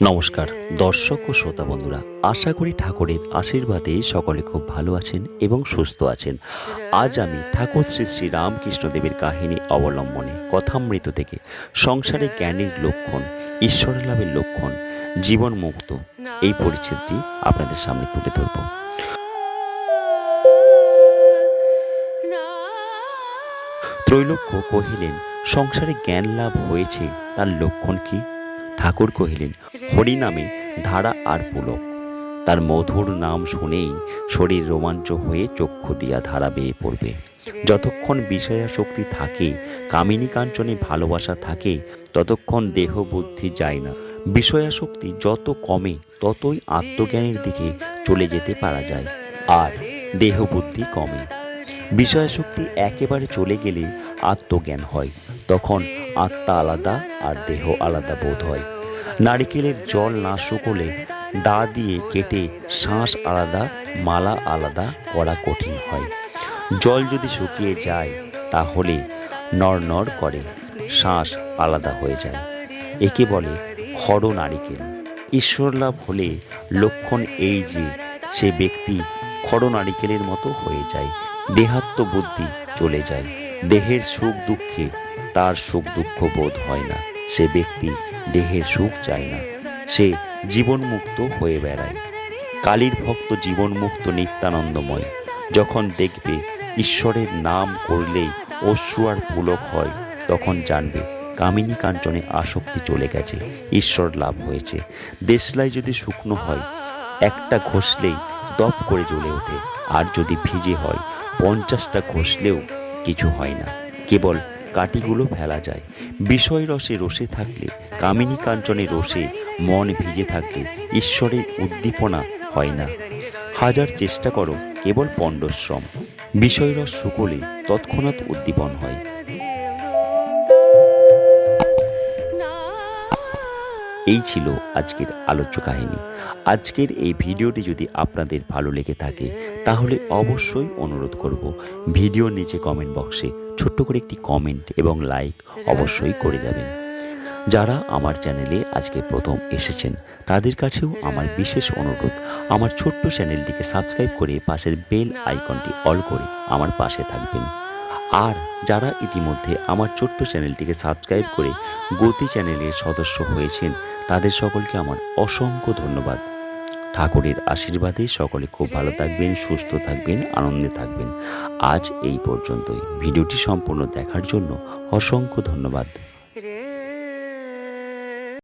নমস্কার, দর্শক ও শ্রোতা বন্ধুরা, আশা করি ঠাকুরের আশীর্বাদে সকলে খুব ভালো আছেন এবং সুস্থ আছেন। আজ আমি ঠাকুর শ্রী শ্রী রামকৃষ্ণদেবের কাহিনী অবলম্বনে কথামৃত থেকে সংসারে জ্ঞানের লক্ষণ, ঈশ্বর লাভের লক্ষণ, জীবন মুক্ত এই পরিচ্ছেদটি আপনাদের সামনে তুলে ধরব। ত্রৈলোক্য কহিলেন, সংসারে জ্ঞান লাভ হয়েছে, তার লক্ষণ কি? ঠাকুর কহিলেন হরিনামে ধারা আর পুলক। তার মধুর নাম শুনেই শরীর রোমাঞ্চ হয়ে চক্ষু দিয়া ধারা বেয়ে পড়বে। যতক্ষণ বিষয়াশক্তি থাকে, কামিনী কাঞ্চনে ভালোবাসা থাকে, ততক্ষণ দেহ বুদ্ধি যায় না। বিষয়াশক্তি যত কমে, ততই আত্মজ্ঞানের দিকে চলে যেতে পারা যায়, আর দেহ বুদ্ধি কমে। বিষয়াশক্তি একেবারে চলে গেলে আত্মজ্ঞান হয়, তখন আত্মা আলাদা আর দেহ আলাদা বোধ হয়। নারিকেলের জল না শুকলে দা দিয়ে কেটে শ্বাস আলাদা, মালা আলাদা করা কঠিন হয়। জল যদি শুকিয়ে যায়, তাহলে নড়নড় করে শ্বাস আলাদা হয়ে যায়। একে বলে খড় নারিকেল। ঈশ্বর লাভ হলে লক্ষণ এই যে, সে ব্যক্তি খড় নারিকেলের মতো হয়ে যায়, দেহাত্ম বুদ্ধি চলে যায়। দেহের সুখ দুঃখে তার সুখ দুঃখ বোধ হয় না। সে ব্যক্তি দেহের সুখ চায় না। সে জীবনমুক্ত হয়ে বেড়ায়। কালীর ভক্ত জীবনমুক্ত নিত্যানন্দময়। যখন দেখবে ঈশ্বরের নাম করলেই অশ্রু আর পুলক হয়, তখন জানবে কামিনী কাঞ্চনে আসক্তি চলে গেছে, ঈশ্বর লাভ হয়েছে। দেশলাই যদি শুকনো হয়, একটা ঘষলেই দপ করে জ্বলে ওঠে। আর যদি ভিজে হয়, পঞ্চাশটা ঘষলেও কিছু হয় না। কেবল কাটিগুলো ফেলা যায়। বিষয় রসে রসে থাকলে, কামিনী কাঞ্চনে রসে মন ভিজে থাকলে ঈশ্বরের উদ্দীপনা হয় না। হাজার চেষ্টা করো, কেবল পণ্ডশ্রম। বিষয়রস শুকলে তৎক্ষণাৎ উদ্দীপন হয়। এই ছিল আজকের আলোচ্য কাহিনী। আজকের এই ভিডিওটি যদি আপনাদের ভালো লেগে থাকে, তাহলে অবশ্যই অনুরোধ করব, ভিডিওর নিচে কমেন্ট বক্সে ছোট্ট করে একটি কমেন্ট এবং লাইক অবশ্যই করে যাবেন। যারা আমার চ্যানেলে আজকে প্রথম এসেছেন, তাদের কাছেও আমার বিশেষ অনুরোধ, আমার ছোট্ট চ্যানেলটিকে সাবস্ক্রাইব করে পাশের বেল আইকনটি অল করে আমার পাশে থাকবেন। আর যারা ইতিমধ্যে আমার ছোট্ট চ্যানেলটিকে সাবস্ক্রাইব করে গতি চ্যানেলের সদস্য হয়েছেন, তাদের সকলকে আমার অসংখ্য ধন্যবাদ। ঠাকুরের আশীর্বাদে সকলে খুব ভালো থাকবেন, সুস্থ থাকবেন, আনন্দে থাকবেন। আজ এই পর্যন্তই। ভিডিওটি সম্পূর্ণ দেখার জন্য অসংখ্য ধন্যবাদ।